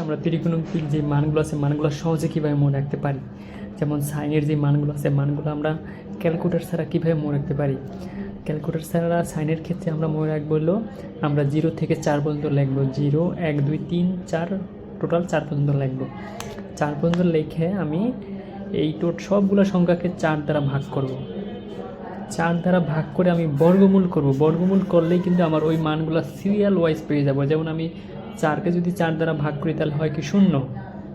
আমরা ত্রিকোণমিতিক যে মানগুলো আছে, মানগুলো সহজে কীভাবে মনে রাখতে পারি? যেমন সাইনের যে মানগুলো আছে, মানগুলো আমরা ক্যালকুলেটার ছাড়া কীভাবে মনে রাখতে পারি? ক্যালকুলেটার ছাড়া সাইনের ক্ষেত্রে আমরা মনে রাখব হলো, আমরা জিরো থেকে চার পর্যন্ত লিখব। জিরো, এক, দুই, তিন, চার টোটাল চার পর্যন্ত লিখব। চার পর্যন্ত লিখে আমি এই টোট সবগুলো সংখ্যাকে চার দ্বারা ভাগ করব। চার দ্বারা ভাগ করে আমি বর্গমূল করব। বর্গমূল করলেই কিন্তু আমার ওই মানগুলো সিরিয়াল ওয়াইজ পেয়ে যাব। যেমন আমি চারকে যদি চার দ্বারা ভাগ করি তাহলে হয় কি শূন্য।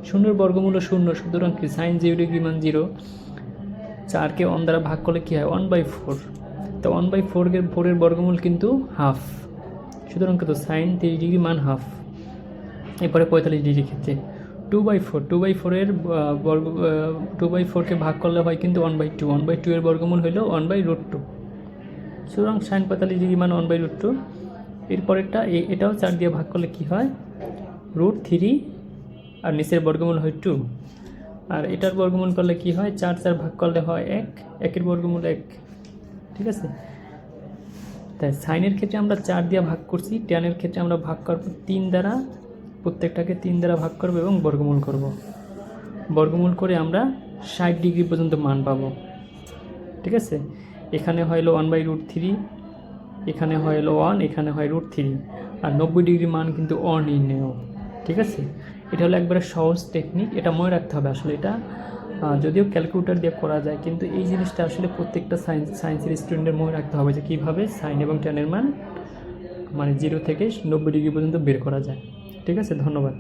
শূন্যর বর্গমূল শূন্য, সুতরাং কি? সাইন জিরো ডিগ্রি মান জিরো চারকে ওয়ান দ্বারা ভাগ করলে কী হয়? ওয়ান বাই ফোর তো ওয়ান বাই ফোরের ফোরের বর্গমূল কিন্তু হাফ সুতরাং কত? সাইন তিরিশ ডিগ্রি মান হাফ এরপরে পঁয়তাল্লিশ ডিগ্রি ক্ষেত্রে। Two by four two by ফোরের বর্গ টু বাই ফোরকে ভাগ করলে হয় কিন্তু one by two one by two এর বর্গমূল হইল ওয়ান বাই রুট টু সুতরাং সাইন পঁয়তাল্লিশ ডিগ্রি মান ওয়ান বাই রুট টু এরপরেরটা এটাও চার দিয়ে ভাগ করলে কী হয়? রুট থ্রি আর নিচের বর্গমূল হয় টু আর এটার বর্গমূল করলে কি হয়? চার চার ভাগ করলে হয় এক, একের বর্গমূল এক। ঠিক আছে? তাই সাইনের ক্ষেত্রে আমরা চার দিয়ে ভাগ করছি ট্যানের ক্ষেত্রে আমরা ভাগ করব তিন দ্বারা, প্রত্যেকটাকে তিন দ্বারা ভাগ করব এবং বর্গমূল করব। বর্গমূল করে আমরা ষাট ডিগ্রি পর্যন্ত মান পাবো। ঠিক আছে? এখানে হইল ওয়ান বাই রুট থ্রি এখানে হইল ওয়ান এখানে হয় রুট থ্রি আর নব্বই ডিগ্রি মান কিন্তু অনির্ণেয়, ঠিক আছে? এটা হলো একবারে সহজ টেকনিক এটা মনে রাখতে হবে আসলে এটা। যদিও ক্যালকুলেটর দিয়ে করা যায়, কিন্তু এই জিনিসটা আসলে প্রত্যেকটা সায়েন্স সায়েন্সের স্টুডেন্টের মনে রাখতে হবে যে কীভাবে সাইন এবং টেনের মান মানে জিরো থেকে নব্বই ডিগ্রি পর্যন্ত বের করা যায়। ঠিক আছে? ধন্যবাদ।